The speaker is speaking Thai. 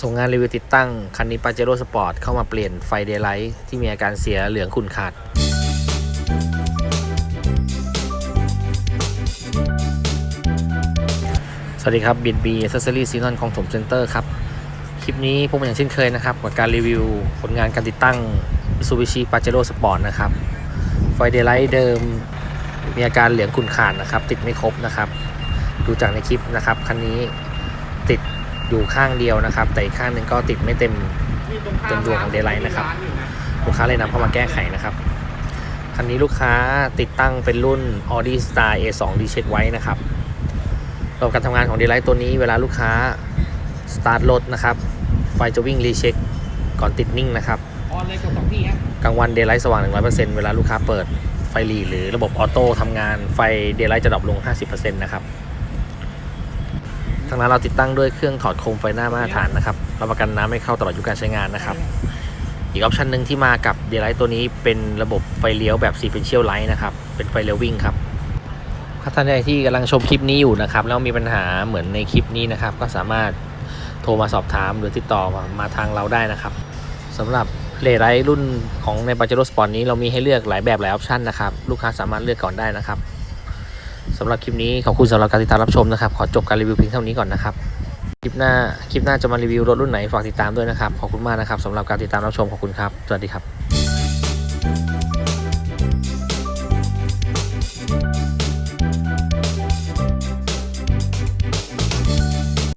ส่งงานรีวิวติดตั้ง คันนี้ปาเจโร่สปอร์ตเข้ามาเปลี่ยนไฟเดย์ไลท์ที่มีอาการเสียเหลืองขุ่นขาด สวัสดีครับบินบีเซสซอรี่ซีนอนของถมเซ็นเตอร์ครับ คลิปนี้พบกันอย่างเช่นเคยนะครับกับการรีวิวผลงานการติดตั้ง Mitsubishi Pajero Sport นะครับ ไฟเดย์ไลท์เดิมมีอาการเหลืองขุ่นขาดนะครับ ติดไม่ครบนะครับ ดูจากในคลิปนะครับ คันนี้ติด อยู่ข้างเดียวนะครับ แต่อีกข้างหนึ่งก็ติดไม่เต็มเต็มดวงของ Daylight นะครับ ลูกค้าเลยนำเข้ามาแก้ไขนะครับคันนี้ลูกค้าติดตั้งเป็นรุ่น Audi Star A2 D Check ไว้นะครับระบบการทำงานของ Daylight ตัวนี้เวลาลูกค้าสตาร์ทรถนะครับ ไฟจะวิ่งรีเช็คก่อนติดนิ่งนะครับกลางวัน Daylight สว่าง 100%เวลาลูกค้าเปิดไฟหลีหรือระบบออโต้ทำงานไฟ Daylight จะดรอปลง 50%นะครับางนั้นเราติดตั้งด้วยเครื่องถอดโคมไฟหน้ามาตรฐานนะครับรับประกันน้ำไม่เข้าตลอดอายุการใช้งานนะครับ อีกออปชันหนึ่งที่มากับ Daylight ตัวนี้เป็นระบบไฟเลี้ยวแบบ Sequential Light นะครับ เป็นไฟเลี้ยววิ่งครับถ้าท่านใดที่กำลังชมคลิปนี้อยู่นะครับ แล้วมีปัญหาเหมือนในคลิปนี้นะครับ ก็สามารถโทรมาสอบถามหรือติดต่อมามาทางเราได้นะครับสำหรับเลไรรุ่นของใน Pajero Sport นี้เรามีให้เลือกหลายแบบหลายออปชันนะครับ ลูกค้าสามารถเลือกก่อนได้นะครับ สำหรับคลิปนี้ขอบคุณสำหรับการติดตามรับชมนะครับ ขอจบการรีวิวเพียงเท่านี้ก่อนนะครับ คลิปหน้าคลิปหน้าจะมารีวิวรถรุ่นไหนฝากติดตามด้วยนะครับ ขอบคุณมากนะครับสำหรับการติดตามรับชมขอบคุณครับ สวัสดีครับ